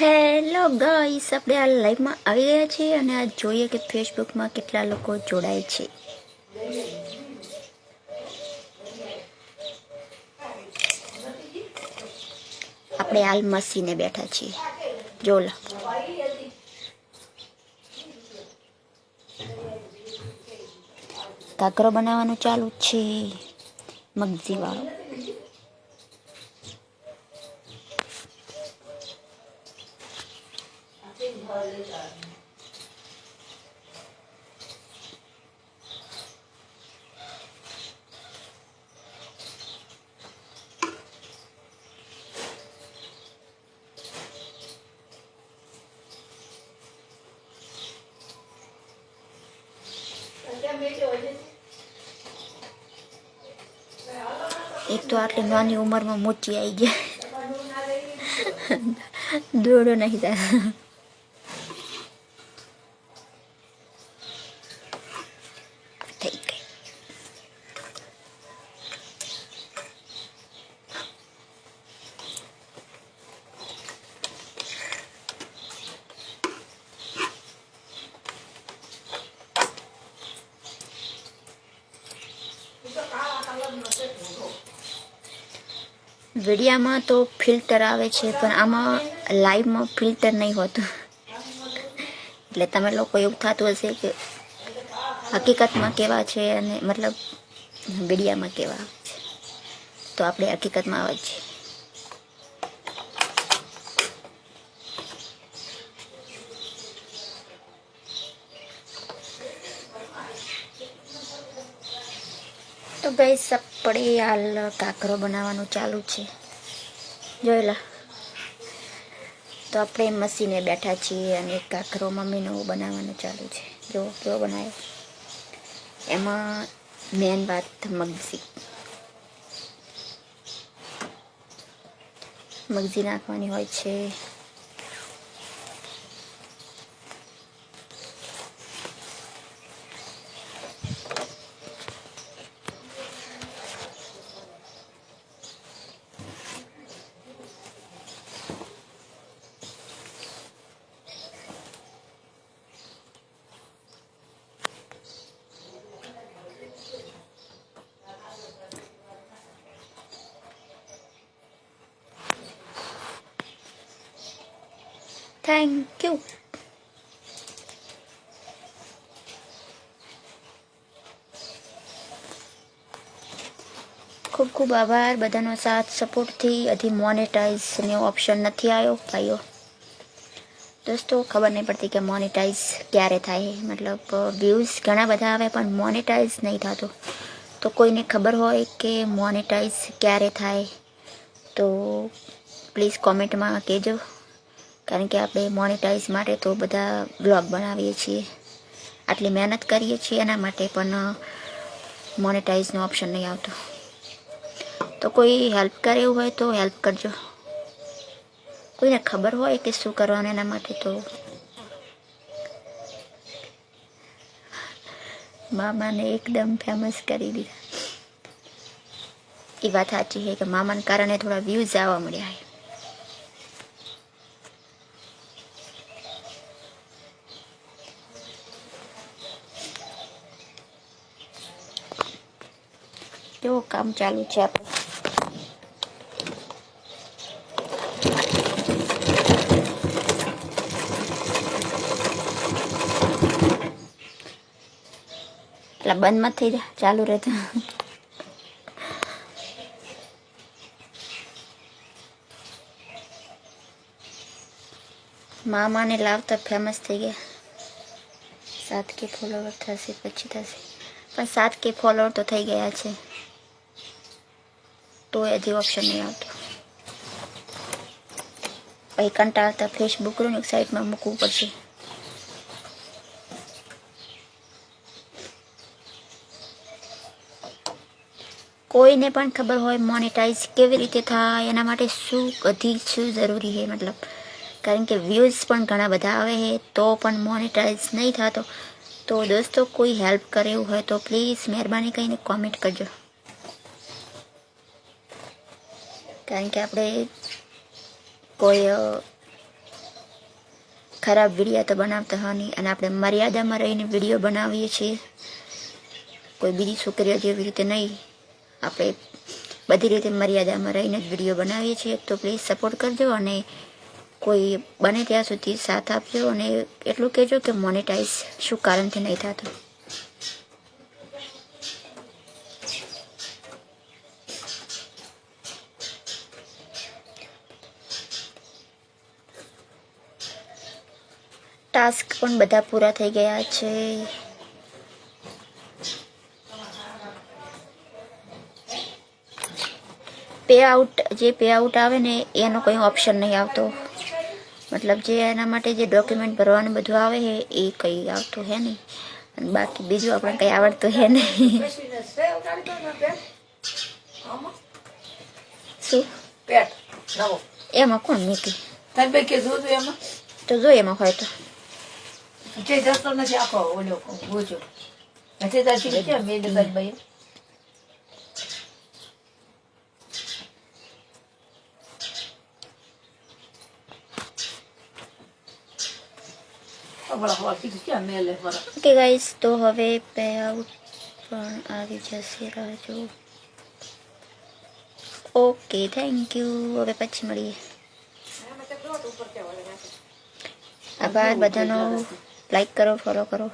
Hello guys આપણે આ લાઈવમાં આવી ગયા છીએ અને આ જોઈએ કે ફેસબુકમાં કેટલા લોકો જોડાય છે. આપણે હાલ મસીને બેઠા છીએ. જો કાકરો બનાવવાનું ચાલુ છે. મગજી એક તો આટલી નાની ઉંમરમાં મોચી આવી ગયા. દોડો નહીં થાય થઈ ગઈ વિડીયામાં તો ફિલ્ટર આવે છે, પણ આમાં લાઈવમાં ફિલ્ટર નહીં હોતું. એટલે તમે લોકો એવું થતું હશે કે હકીકતમાં કેવા છે અને મતલબ વિડીયામાં કેવા. છે તો આપણે હકીકતમાં આવે છે તો ગઈ આપણે હાલ કાકરો બનાવવાનું ચાલુ છે. જોયેલા? તો આપણે મસીને બેઠા છીએ અને કાકરો નવું બનાવવાનું ચાલુ છે. જો, કેવો બનાવ્યો? એમાં મેન વાત મગજી. મગજી નાખવાની હોય છે. થેન્ક યુ ખૂબ ખૂબ આભાર. બધાનો સાથ સપોર્ટથી હજી મોનેટાઈઝનો ઓપ્શન નથી આવ્યો. ભાઈઓ, દોસ્તો, ખબર નહીં પડતી કે મોનેટાઈઝ ક્યારે થાય. મતલબ વ્યૂઝ ઘણા બધા આવે પણ મોનેટાઈઝ નહીં થતો. તો કોઈને ખબર હોય કે મોનેટાઈઝ ક્યારે થાય, તો પ્લીઝ કોમેન્ટમાં કહેજો. કારણ કે આપણે મોનેટાઈઝ માટે તો બધા બ્લોગ બનાવીએ છીએ. આટલી મહેનત કરીએ છીએ, એના માટે પણ મોનેટાઈઝનો ઓપ્શન નહીં આવતો. તો કોઈ હેલ્પ કરે એવું હોય તો હેલ્પ કરજો. કોઈને ખબર હોય કે શું કરવાનું એના માટે તો. મામાને એકદમ ફેમસ કરી દીધા. એ વાત સાચી છે કે મામાને કારણે થોડા વ્યૂઝ આવવા મળ્યા કેવું કામ ચાલુ છે આપણે એટલે બંધ મત થઈ જાય ચાલુ રહેતો મામાને લાવતા ફેમસ થઈ ગયા સાત કે ફોલોવર થશે પછી થશે પણ સાત કે ફોલોવર તો થઈ ગયા છે તો હજી ઓપ્શન નહીં આવતો. પછી કંટાળતા ફેસબુકનું એક સાઈડમાં મૂકવું પડશે. કોઈને પણ ખબર હોય મોનેટાઈઝ કેવી રીતે થાય, એના માટે શું અધિક શું જરૂરી છે, મતલબ કારણ કે વ્યૂઝ પણ ઘણા બધા આવે છે, તો પણ મોનેટાઈઝ નહીં થતો. તો દોસ્તો કોઈ હેલ્પ કરે એવું હોય તો પ્લીઝ મહેરબાની કરીને કોમેન્ટ કરજો. કારણ કે આપણે કોઈ ખરાબ વીડિયો તો બનાવતા હોય નહીં અને આપણે મર્યાદામાં રહીને વીડિયો બનાવીએ છીએ. કોઈ બીજી છોકરીઓ જેવી રીતે નહીં. આપણે બધી રીતે મર્યાદામાં રહીને જ વીડિયો બનાવીએ છીએ. તો પ્લીઝ સપોર્ટ કરજો અને કોઈ બને ત્યાં સુધી સાથ આપજો અને એટલું કહેજો કે મોનેટાઈઝ શું કારણથી નહીં થતું. ટાસ્ક પણ બધા પૂરા થઈ ગયા છે. પે આઉટ જે પે આઉટ આવે ને એનો કોઈ ઓપ્શન નહીં આવતો. મતલબ જે એના માટે જે ડોક્યુમેન્ટ ભરવાનું બધું આવે છે એ કંઈ આવતું હે નહીં. અને બાકી બીજું આપણે કંઈ આવડતું હે નહીં. શું? એમાં કોણ મૂકી? તો જો એમાં હોય તો. જે દસતો નથી આખો ઓલો ગોજો નથી તારી કેમ મેં તારી ભાઈ હમણાં હવા કીધું ક્યાં મેલે મારા ઓકે ગાઈસ તો હવે પે આઉટ પણ આવી જશે રાજો ઓકે થેન્ક યુ હવે પછી મળીએ આભાર બધાનો લાઈક કરો ફોલો કરો.